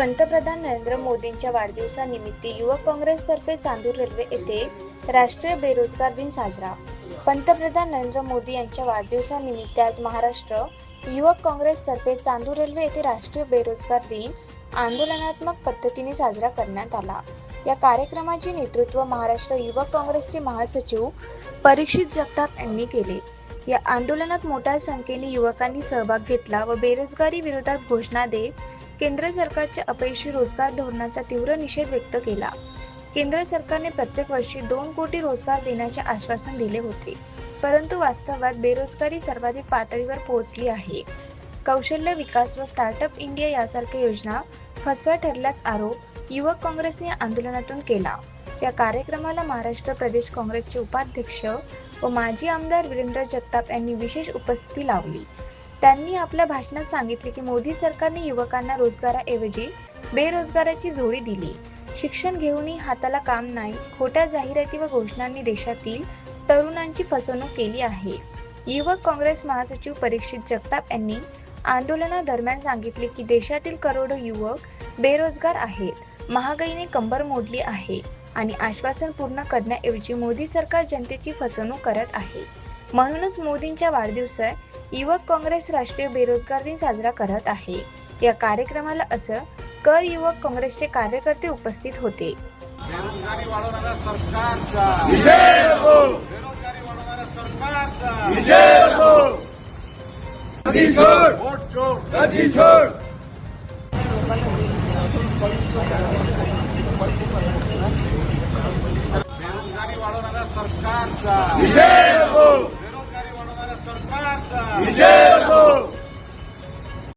पंतप्रधान नरेंद्र मोदींच्या वाढदिवसानिमित्त युवक काँग्रेसतर्फे चांदूर रेल्वे येथे राष्ट्रीय बेरोजगार दिन साजरा. पंतप्रधान नरेंद्र मोदी यांच्या वाढदिवसानिमित्त आज महाराष्ट्र युवक काँग्रेसतर्फे चांदूर रेल्वे येथे राष्ट्रीय बेरोजगार दिन आंदोलनात्मक पद्धतीने साजरा करण्यात आला. या कार्यक्रमाचे नेतृत्व महाराष्ट्र युवक काँग्रेसचे महासचिव परीक्षित जगताप यांनी केले. या आंदोलनात मोठ्या संख्येने युवकांनी सहभाग घेतला व बेरोजगारी विरोधात घोषणा देत केंद्र सरकारच्या अपयशी रोजगार धोरणाचा तीव्र निषेध व्यक्त केला. केंद्र सरकारने प्रत्येक वर्षी दोन कोटी रोजगार देण्याचे आश्वासन दिले होते. परंतु वास्तवात बेरोजगारी सर्वाधिक पातळीवर पोहोचली आहे. कौशल्य विकास व स्टार्टअप इंडिया यासारख्या योजना फसव्या ठरल्याचा आरोप युवक काँग्रेसने आंदोलनातून केला. या कार्यक्रमाला महाराष्ट्र प्रदेश काँग्रेसचे उपाध्यक्ष व माजी आमदार वीरेंद्र जगताप यांनी विशेष उपस्थिती लावली. त्यांनी आपल्या भाषणात सांगितले की मोदी सरकारने युवकांना रोजगाराऐवजी बेरोजगाराची जोडी दिली. शिक्षण घेऊनही हाताला काम नाही खोट्या जाहिराती व घोषणांनी देशातील तरुणांची फसवणूक केली आहे. युवक काँग्रेस महासचिव परीक्षित जगताप यांनी आंदोलनादरम्यान सांगितले की देशातील करोडो युवक बेरोजगार आहेत महागाईने कंबर मोडली आहे आणि आश्वासन पूर्ण करण्याऐवजी मोदी सरकार जनतेची फसवणूक करत आहे. म्हणूनच मोदींच्या वाढदिवसात युवक काँग्रेस राष्ट्रीय बेरोजगार दिन साजरा करत आहे. या कार्यक्रमाला असं कर युवक काँग्रेसचे कार्यकर्ते उपस्थित होते. बेरोजगारी वाढवणाऱ्या सरकारचा. विजय असो बेरोजगारी वाढवणाऱ्या सरकारचा विजय असो कधी छोड वोट चोर कधी छोड बेरोजगारी वाढवणाऱ्या सरकारचा.